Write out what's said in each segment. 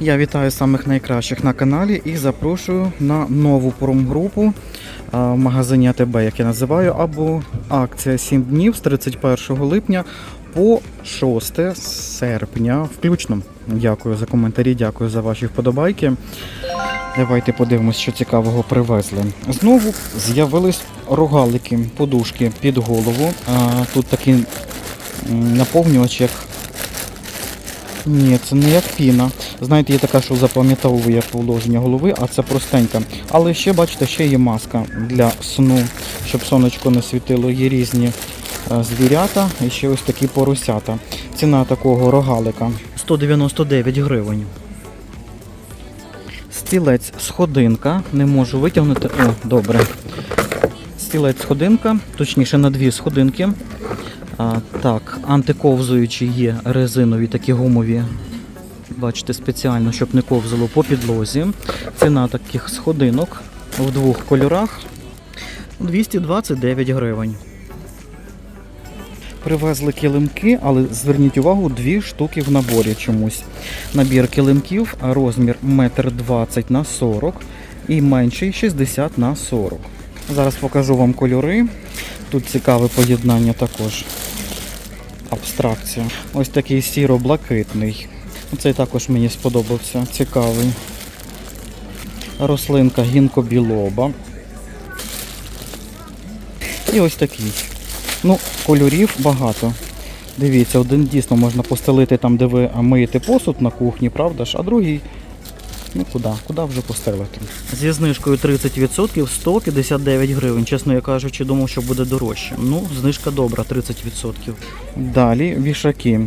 Я вітаю самих найкращих на каналі і запрошую на нову промгрупу а, в магазині АТБ, як я називаю, або акція 7 днів з 31 липня по 6 серпня. Включно. Дякую за коментарі, дякую за ваші вподобайки. Давайте подивимось, що цікавого привезли. Знову з'явились рогалики, подушки під голову. Тут такий наповнювач, як ні, це не як піна. Знаєте, є така, що запам'ятовує положення голови, а це простенька. Але ще, бачите, ще є маска для сну, щоб сонечко не світило. Є різні е, звірята і ще ось такі поросята. Ціна такого рогалика 199 гривень. Стілець сходинка. Не можу витягнути. О, добре. Стілець сходинка, точніше на дві сходинки. А, так, антиковзуючі є резинові, такі гумові. Бачите, спеціально, щоб не ковзало по підлозі. Ціна таких сходинок в двох кольорах 229 гривень. Привезли килимки, але зверніть увагу, дві штуки в наборі чомусь. Набір килимків, розмір 1,20 на 40 і менший 60 на 40. Зараз покажу вам кольори. Тут цікаве поєднання також. Абстракція. Ось такий сіро-блакитний. Цей також мені сподобався. Цікавий. Рослинка гінкобілоба. І ось такий. Ну, кольорів багато. Дивіться, один дійсно можна постелити там, де ви миєте посуд на кухні, правда ж, а другий. Ну куди? Куди вже постелити? Зі знижкою 30% 159 гривень. Чесно я кажучи, думав, що буде дорожче. Ну, знижка добра, 30%. Далі вішаки.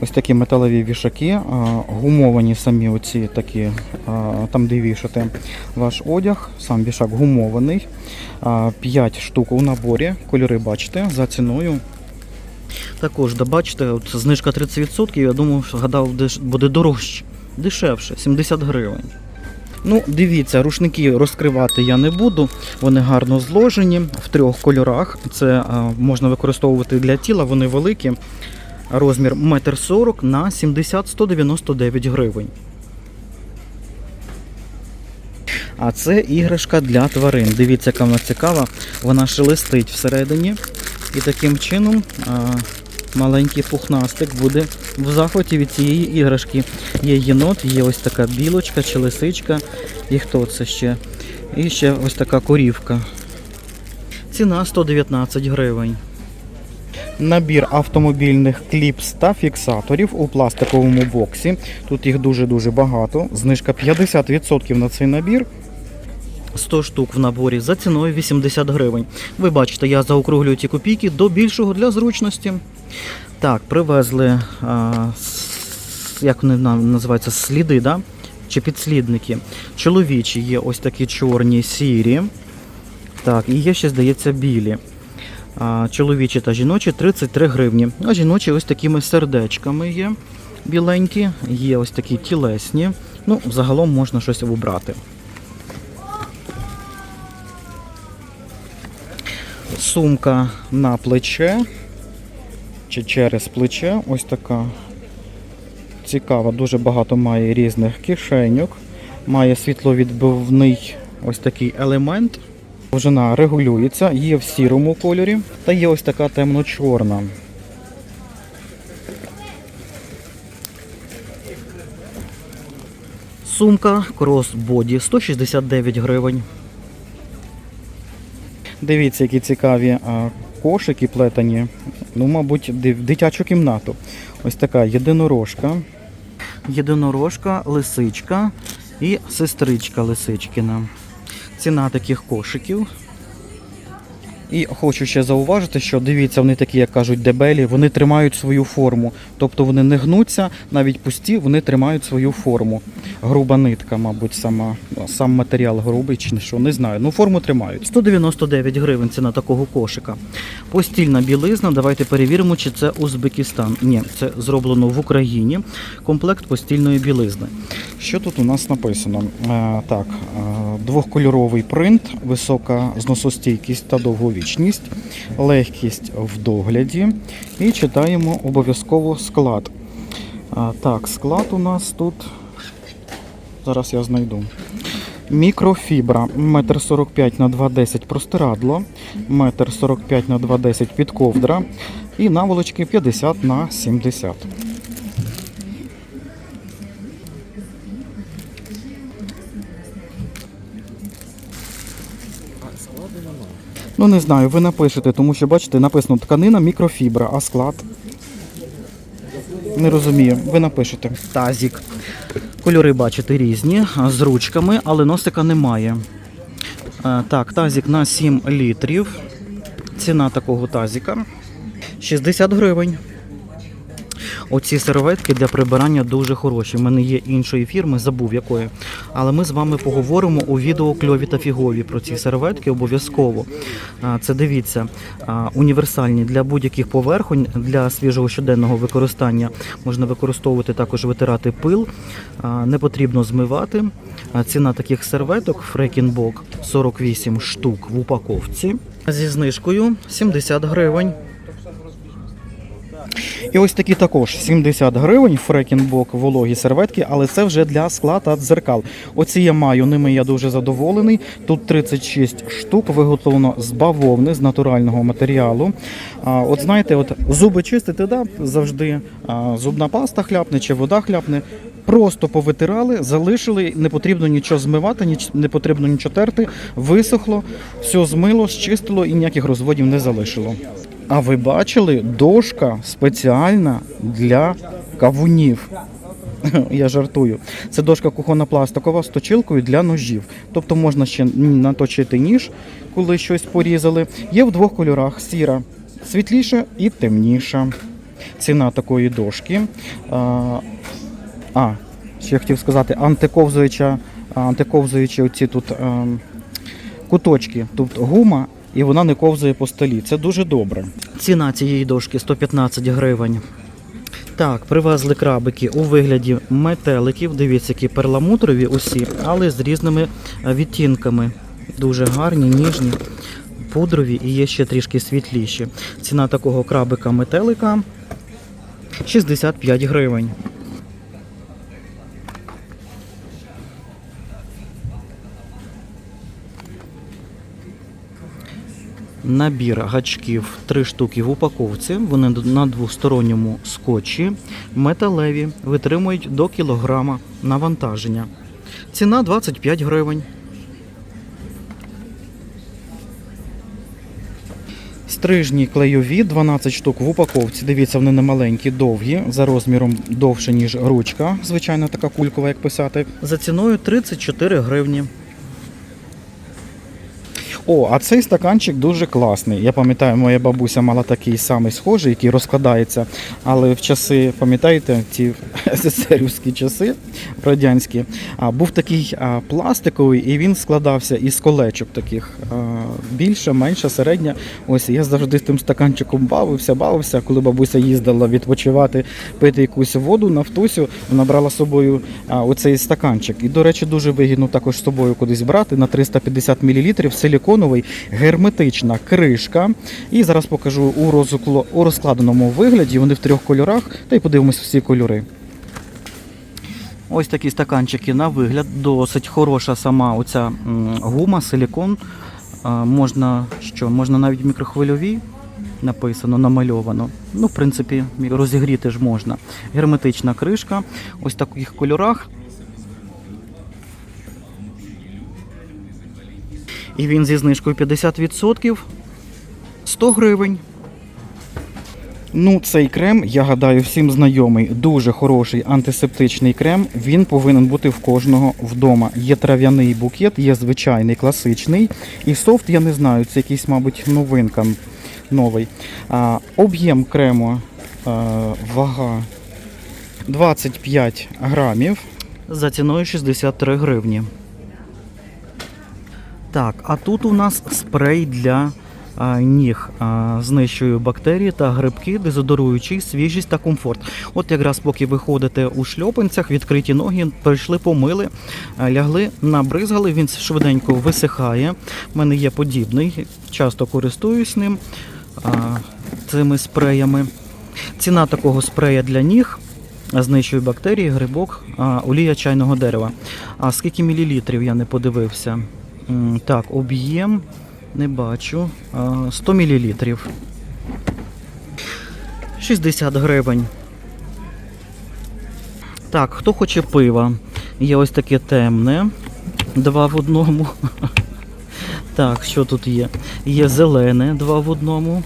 Ось такі металеві вішаки, гумовані самі оці такі, там де вішати ваш одяг, сам вішак гумований. 5 штук у наборі, кольори бачите, за ціною. Також, да, бачите, от знижка 30%, я думав, що гадав, буде дорожче, дешевше, 70 гривень. Ну, дивіться, рушники розкривати я не буду. Вони гарно зложені в трьох кольорах. Це а, можна використовувати для тіла, вони великі. Розмір 1,40 м на 70-199 гривень. А це іграшка для тварин. Дивіться, яка вона цікава. Вона шелестить всередині. І таким чином а, маленький пухнастик буде в захваті від цієї іграшки. Є єнот, є ось така білочка чи лисичка. І хто це ще? І ще ось така корівка. Ціна 119 гривень. Набір автомобільних кліпс та фіксаторів у пластиковому боксі. Тут їх дуже-дуже багато. Знижка 50% на цей набір. 100 штук в наборі за ціною 80 гривень. Ви бачите, я заокруглюю ці копійки до більшого для зручності. Так, привезли, а, як вони на- називаються, сліди, да? чи підслідники. Чоловічі є ось такі чорні, сірі. Так, і є ще, здається, білі. Чоловічі та жіночі 33 гривні. А жіночі ось такими сердечками є біленькі, є ось такі тілесні. Ну, загалом можна щось вибрати. Сумка на плече чи через плече. Ось така цікава, дуже багато має різних кишеньок. Має світловідбивний ось такий елемент. Довжина регулюється, є в сірому кольорі та є ось така темно-чорна. Сумка кросбоді 169 гривень. Дивіться, які цікаві кошики плетені. Ну, мабуть, в дитячу кімнату. Ось така єдинорожка. Єдинорожка, лисичка і сестричка лисичкина. Ціна таких кошиків. І хочу ще зауважити, що дивіться, вони такі, як кажуть, дебелі, вони тримають свою форму. Тобто вони не гнуться, навіть пусті, вони тримають свою форму. Груба нитка, мабуть, сама, сам матеріал грубий чи не що, не знаю. Ну, форму тримають. 199 гривень ціна такого кошика. Постільна білизна. Давайте перевіримо, чи це Узбекистан. Ні, це зроблено в Україні. Комплект постільної білизни. Що тут у нас написано? Е, так, е, двохкольоровий принт, висока зносостійкість та довговічність, легкість в догляді. І читаємо обов'язково склад. Так, склад у нас тут Зараз я знайду. Мікрофібра 1,45 на 2,10 простирадло, 1,45 на 2,10 підковдра і наволочки 50 на 70. Ну не знаю, ви напишете, тому що бачите, написано тканина мікрофібра, а склад. Не розумію, ви напишете. Тазік. Кольори бачите різні, з ручками, але носика немає. Е, Так, тазік на 7 літрів. Ціна такого тазіка 60 гривень. Оці серветки для прибирання дуже хороші. У мене є іншої фірми, забув якої. Але ми з вами поговоримо у відео кльові та фігові про ці серветки обов'язково. Це дивіться, універсальні для будь-яких поверхонь, для свіжого щоденного використання. Можна використовувати також витирати пил, не потрібно змивати. Ціна таких серветок Фрекінбок 48 штук в упаковці. Зі знижкою 70 гривень. І ось такі також 70 гривень фрекінбок вологі серветки, але це вже для скла та дзеркал. Оці я маю, ними я дуже задоволений. Тут 36 штук, виготовлено з бавовни, з натурального матеріалу. А, от знаєте, от зуби чистити, да, завжди а, зубна паста хляпне чи вода хляпне. Просто повитирали, залишили, не потрібно нічого змивати, ніч, не потрібно нічого терти, висохло, все змило, щистило і ніяких розводів не залишило. А ви бачили, дошка спеціальна для кавунів. Я жартую. Це дошка кухонна пластикова з точилкою для ножів. Тобто можна ще наточити ніж, коли щось порізали. Є в двох кольорах: сіра, світліша і темніша. Ціна такої дошки. А, ще хотів сказати, антиковзуюча, антиковзуючі оці тут ем, куточки. Тут гума і вона не ковзає по столі. Це дуже добре. Ціна цієї дошки 115 гривень. Так, привезли крабики у вигляді метеликів. Дивіться, які перламутрові усі, але з різними е, відтінками. Дуже гарні, ніжні, пудрові і є ще трішки світліші. Ціна такого крабика метелика 65 гривень. Набір гачків 3 штуки в упаковці. Вони на двосторонньому скотчі. Металеві, витримують до кілограма навантаження. Ціна 25 гривень. Стрижні клейові 12 штук в упаковці. Дивіться, вони не маленькі, довгі, за розміром довше, ніж ручка. Звичайно, така кулькова, як писати. За ціною 34 гривні. О, а цей стаканчик дуже класний. Я пам'ятаю, моя бабуся мала такий самий схожий, який розкладається. Але в часи, пам'ятаєте, ті СССРівські часи радянські, був такий пластиковий, і він складався із колечок таких. А, більша, менша, середня. Ось я завжди з тим стаканчиком бавився, бавився. Коли бабуся їздила відпочивати, пити якусь воду нафтусю, вона брала з собою оцей стаканчик. І, до речі, дуже вигідно також з собою кудись брати на 350 мл силіконовий, герметична кришка. І зараз покажу у, розкло- у розкладеному вигляді. Вони в трьох кольорах. Та й подивимось всі кольори. Ось такі стаканчики на вигляд. Досить хороша сама оця гума, силікон. Можна що? Можна навіть в мікрохвильовій написано, намальовано. Ну, в принципі, розігріти ж можна. Герметична кришка. Ось в таких кольорах. І він зі знижкою 50% 100 гривень. Ну, цей крем, я гадаю, всім знайомий. Дуже хороший антисептичний крем. Він повинен бути в кожного вдома. Є трав'яний букет, є звичайний класичний. І софт, я не знаю, це якийсь, мабуть, новинка новий. А, об'єм крему, а, вага 25 грамів. За ціною 63 гривні. Так, а тут у нас спрей для а, ніг. А, знищує бактерії та грибки, дезодоруючий свіжість та комфорт. От якраз поки ви ходите у шльопанцях, відкриті ноги, прийшли, помили, лягли, набризгали, він швиденько висихає. У мене є подібний, часто користуюсь ним а, цими спреями. Ціна такого спрея для ніг знищує бактерії, грибок, а, олія чайного дерева. А скільки мілілітрів я не подивився? Так, об'єм не бачу. 100 мілілітрів. 60 гривень. Так, хто хоче пива? Є ось таке темне. Два в одному. Так, що тут є? Є зелене, два в одному.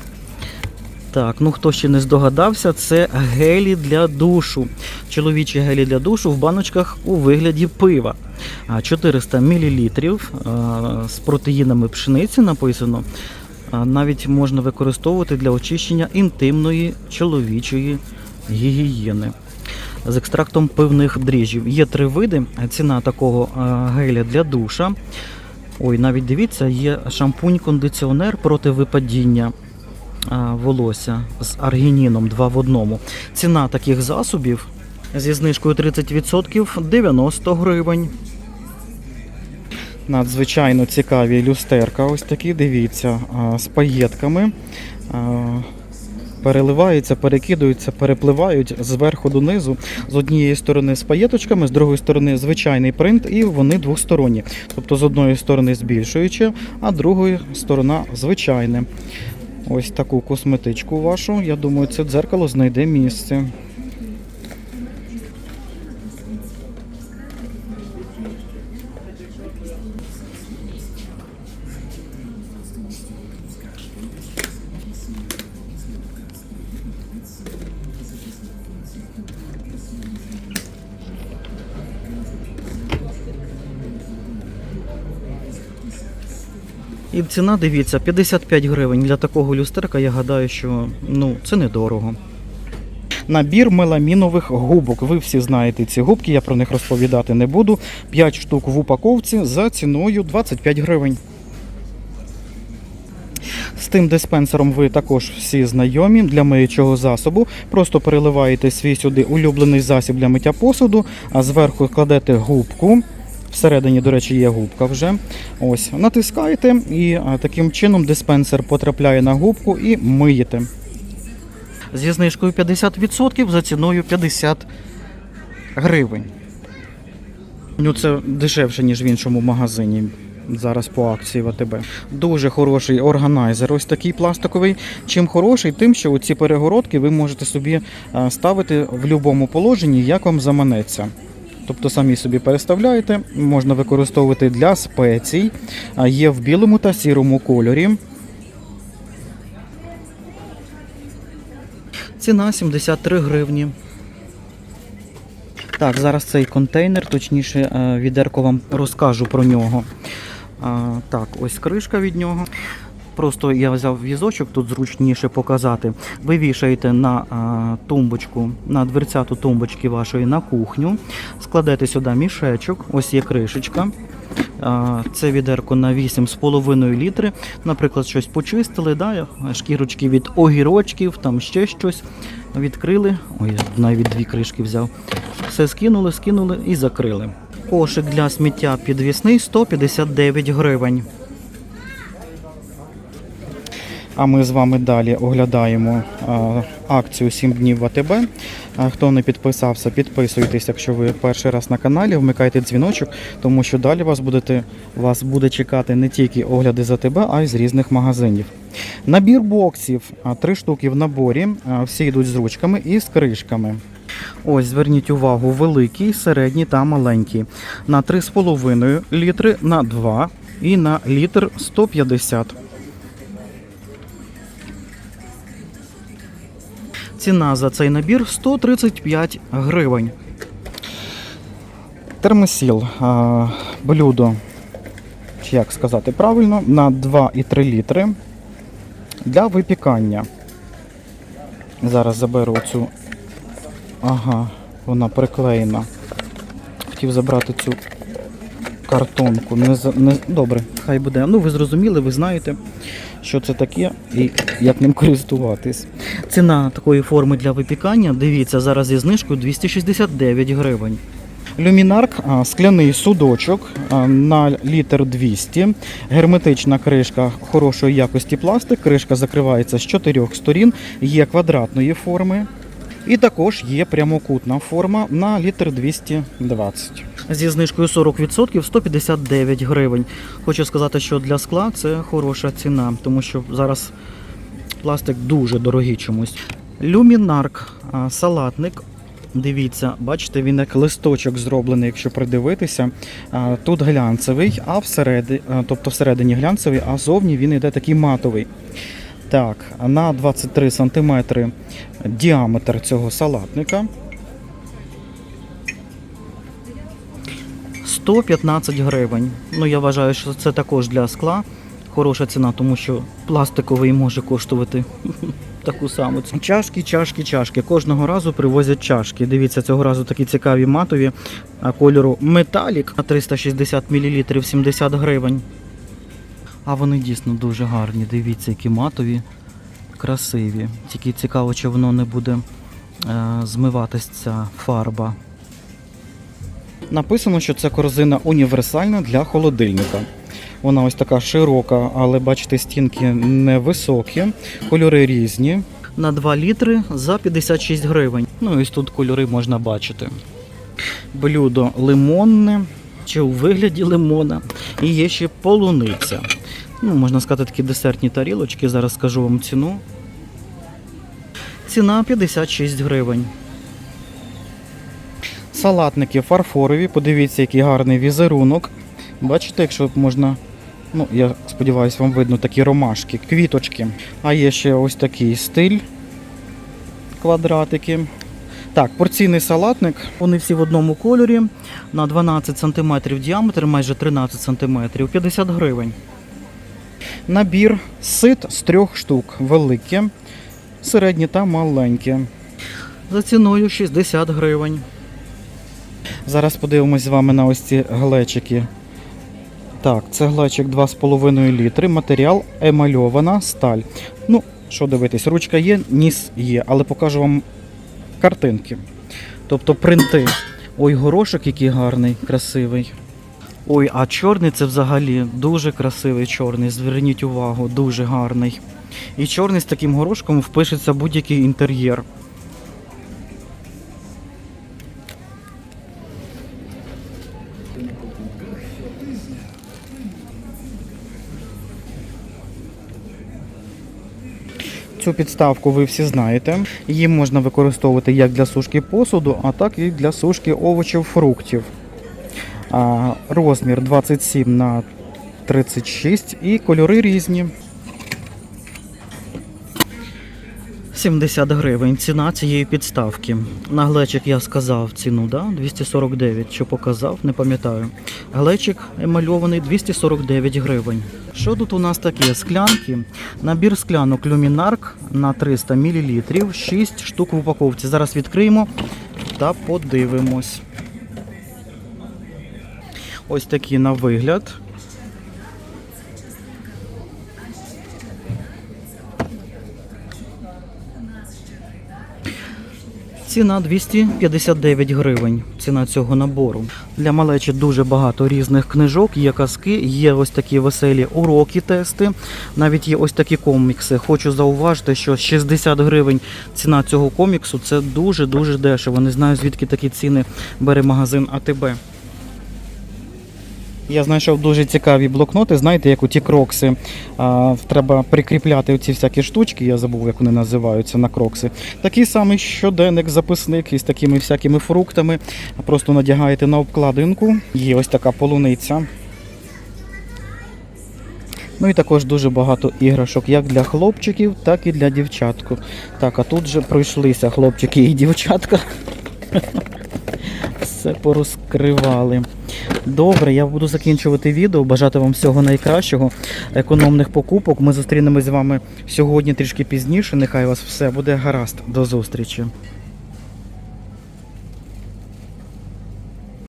Так, ну хто ще не здогадався, це гелі для душу. Чоловічі гелі для душу в баночках у вигляді пива. А, 400 мл з протеїнами пшениці написано. Навіть можна використовувати для очищення інтимної чоловічої гігієни. З екстрактом пивних дріжджів. Є три види. Ціна такого геля для душа. Ой, навіть дивіться, є шампунь-кондиціонер проти випадіння волосся з аргініном 2 в одному. Ціна таких засобів зі знижкою 30% 90 гривень. Надзвичайно цікаві люстерка. Ось такі, дивіться, з паєтками. Переливаються, перекидаються, перепливають зверху донизу. З однієї сторони з паєточками, з другої сторони звичайний принт, і вони двосторонні. Тобто з одної сторони збільшуючи, а другої сторона звичайне. Ось таку косметичку вашу. Я думаю, це дзеркало знайде місце. І ціна, дивіться, 55 гривень. Для такого люстерка, я гадаю, що ну, це недорого. Набір меламінових губок. Ви всі знаєте ці губки, я про них розповідати не буду. 5 штук в упаковці за ціною 25 гривень. З тим диспенсером ви також всі знайомі для миючого засобу. Просто переливаєте свій сюди улюблений засіб для миття посуду, а зверху кладете губку. Всередині, до речі, є губка вже. Ось, натискаєте, і таким чином диспенсер потрапляє на губку і миєте. Зі знижкою 50% за ціною 50 гривень. Ну, це дешевше, ніж в іншому магазині. Зараз по акції в АТБ. Дуже хороший органайзер, ось такий пластиковий. Чим хороший, тим, що ці перегородки ви можете собі е, ставити в будь-якому положенні, як вам заманеться. Тобто самі собі переставляєте, можна використовувати для спецій, є в білому та сірому кольорі. Ціна 73 гривні. Так, зараз цей контейнер, точніше, е, відерко вам розкажу про нього. Так, ось кришка від нього. Просто я взяв візочок, тут зручніше показати. Ви вішаєте на а, тумбочку, на дверцяту тумбочки вашої на кухню, складете сюди мішечок, ось є кришечка. Це відерко на 8,5 літри. Наприклад, щось почистили, да, шкірочки від огірочків, там ще щось. Відкрили. Ой, навіть дві кришки взяв. Все скинули, скинули і закрили. Кошик для сміття підвісний 159 гривень. А ми з вами далі оглядаємо акцію 7 днів в АТБ. Хто не підписався, підписуйтесь, якщо ви перший раз на каналі, вмикайте дзвіночок, тому що далі вас, будете, вас буде чекати не тільки огляди з АТБ, а й з різних магазинів. Набір боксів, три штуки в наборі, всі йдуть з ручками і з кришками. Ось, зверніть увагу, великий, середній та маленький. На 3,5 літри, на 2 і на літр 150. Ціна за цей набір 135 гривень. Термосіл блюдо, як сказати правильно, на 2,3 літри для випікання. Зараз заберу цю. Ага, вона приклеєна. Хотів забрати цю картонку. Не, не, добре, хай буде. Ну, ви зрозуміли, ви знаєте, що це таке і як ним користуватись. Ціна такої форми для випікання, дивіться, зараз зі знижкою 269 гривень. Люмінарк, скляний судочок на літр 200, герметична кришка хорошої якості пластик. Кришка закривається з чотирьох сторін, є квадратної форми. І також є прямокутна форма на літр 220. Зі знижкою 40% 159 гривень. Хочу сказати, що для скла це хороша ціна, тому що зараз пластик дуже дорогий чомусь. Люмінарк, салатник. Дивіться, бачите, він як листочок зроблений, якщо придивитися. Тут глянцевий, а всередині, тобто всередині глянцевий, а зовні він йде такий матовий. Так, на 23 см діаметр цього салатника. 115 гривень. Ну, я вважаю, що це також для скла хороша ціна, тому що пластиковий може коштувати таку саму. Чашки, чашки, чашки. Кожного разу привозять чашки. Дивіться, цього разу такі цікаві матові кольору металік на 360 мл 70 гривень. А вони дійсно дуже гарні. Дивіться, які матові, красиві. Тільки цікаво, чи воно не буде е, змиватись ця фарба. Написано, що це корзина універсальна для холодильника. Вона ось така широка, але бачите, стінки невисокі, кольори різні. На 2 літри за 56 гривень. Ну і ось тут кольори можна бачити. Блюдо лимонне чи у вигляді лимона. І є ще полуниця. Ну, можна сказати, такі десертні тарілочки. Зараз скажу вам ціну. Ціна 56 гривень. Салатники фарфорові, подивіться, який гарний візерунок. Бачите, якщо можна, ну, я сподіваюся, вам видно такі ромашки, квіточки. А є ще ось такий стиль, квадратики. Так, порційний салатник. Вони всі в одному кольорі. На 12 см діаметр, майже 13 см, 50 гривень. Набір сит з трьох штук. Велике, середнє та маленьке. За ціною 60 гривень. Зараз подивимось з вами на ось ці глечики. Так, це глечик 2,5 літри. Матеріал емальована сталь. Ну, що дивитись, ручка є, ніс є, але покажу вам картинки. Тобто принти. Ой, горошок який гарний, красивий. Ой, а чорний це взагалі дуже красивий чорний. Зверніть увагу, дуже гарний. І чорний з таким горошком впишеться будь-який інтер'єр. Цю підставку ви всі знаєте. Її можна використовувати як для сушки посуду, а так і для сушки овочів, фруктів. Розмір 27 на 36 і кольори різні. 70 гривень ціна цієї підставки. На глечик я сказав ціну, да? 249, що показав, не пам'ятаю. Глечик емальований 249 гривень. Що тут у нас таке? Склянки. Набір склянок люмінарк на 300 мл, 6 штук в упаковці. Зараз відкриємо та подивимось. Ось такі на вигляд. Ціна 259 гривень. Ціна цього набору. Для малечі дуже багато різних книжок, є казки, є ось такі веселі уроки, тести. Навіть є ось такі комікси. Хочу зауважити, що 60 гривень ціна цього коміксу це дуже-дуже дешево. Не знаю, звідки такі ціни бере магазин АТБ. Я знайшов дуже цікаві блокноти, знаєте, як у ті крокси. А, треба прикріпляти ці всякі штучки, я забув, як вони називаються на крокси. Такий самий щоденник, записник із такими всякими фруктами. Просто надягаєте на обкладинку. Є ось така полуниця. Ну і також дуже багато іграшок, як для хлопчиків, так і для дівчатку. Так, а тут же пройшлися хлопчики і дівчатка. Все порозкривали. Добре, я буду закінчувати відео. Бажати вам всього найкращого, економних покупок. Ми зустрінемось з вами сьогодні трішки пізніше. Нехай у вас все буде гаразд. До зустрічі.